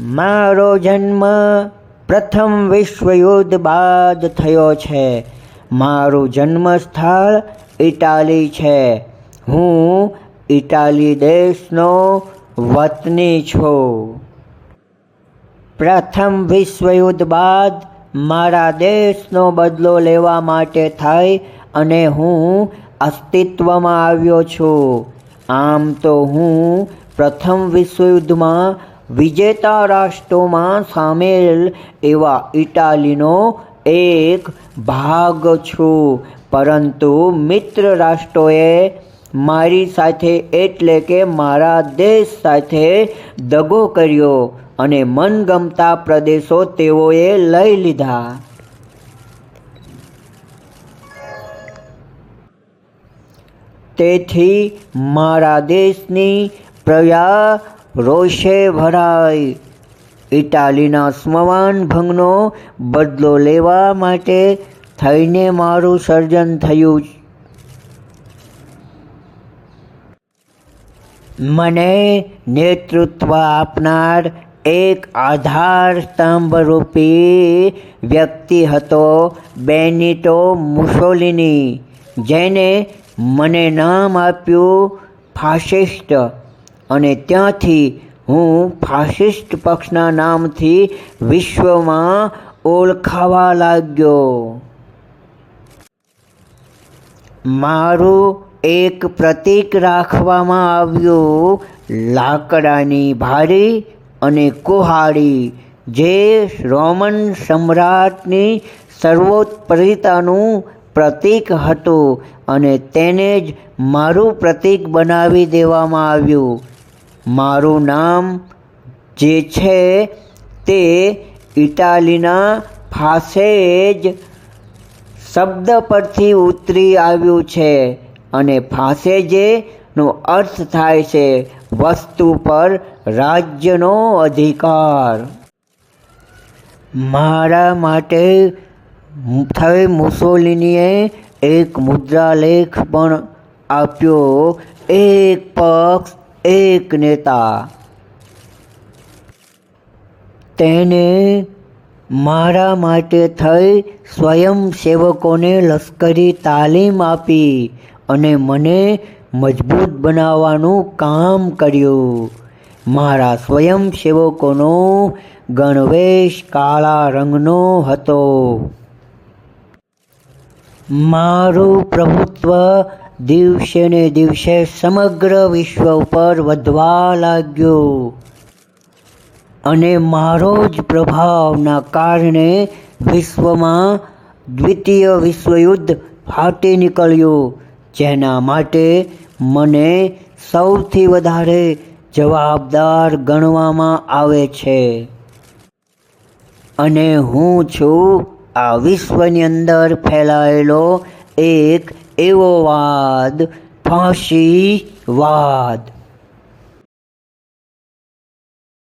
મારો જન્મ પ્રથમ વિશ્વયુદ્ધ બાદ થયો છે. મારું જન્મસ્થળ ઇટાલી છે. હું ઇટાલી દેશનો વતની છું. પ્રથમ વિશ્વયુદ્ધ બાદ મારા દેશનો બદલો લેવા માટે થઈ અને હું અસ્તિત્વમાં આવ્યો છું. આમ તો હું પ્રથમ વિશ્વયુદ્ધમાં વિજેતા રાષ્ટ્રોમાં સામેલ એવા ઇટાલીનો એક ભાગ છું. પરંતુ મિત્ર રાષ્ટ્રોએ મારી સાથે એટલે કે મારા દેશ સાથે દગો કર્યો અને મનગમતા પ્રદેશો તેઓએ લઈ લીધા. તેથી મારા દેશની પ્રજા રોષે ભરાઈ ઇટાલીના સ્મવાન ભંગનો બદલો લેવા માટે થઈને મારું સર્જન થયું મને નેતૃત્વ આપનાર એક આધાર સ્તંભ રૂપી વ્યક્તિ હતો બેનિટો મુસોલિની, જેને મને નામ આપ્યું ફાસિસ્ટ અને ત્યાંથી હું ફાસિસ્ટ પક્ષના નામથી વિશ્વમાં ઓળખાવા લાગ્યો. મારું એક પ્રતીક રાખવામાં આવ્યું લાકડાની ભારી અને કુહાડી, જે રોમન સમ્રાટની સર્વોત્પરિતાનું પ્રતીક હતું અને તેને જ મારું પ્રતીક બનાવી દેવામાં આવ્યું. મારું નામ જે છે તે ઇટાલીના ફાસેજ શબ્દ પરથી ઉતરી આવ્યું છે અને ફાસેજે નો અર્થ થાય છે વસ્તુ પર રાજ્યનો અધિકાર. મારા માટે થઈ મુસોલિનીએ એક મુદ્રાલેખ પણ આપ્યો. એક પક્ષ એક નેતા. તેને મારા માટે થઈ સ્વયંસેવકોને લશ્કરી તાલીમ આપી અને મને મજબૂત બનાવવાનું કામ કર્યું. મારા સ્વયંસેવકોનો ગણવેશ કાળા રંગનો હતો. મારું પ્રભુત્વ દિવસે ને દિવસે સમગ્ર વિશ્વ ઉપર વધવા લાગ્યો. અને મારો જ પ્રભાવના કારણે વિશ્વમાં દ્વિતીય વિશ્વયુદ્ધ ફાટી નીકળ્યું, જેના માટે મને સૌથી વધારે જવાબદાર ગણવામાં આવે છે. અને હું છું આ વિશ્વની અંદર ફેલાયેલો એક એવો વાદ ફાંસીવાદ.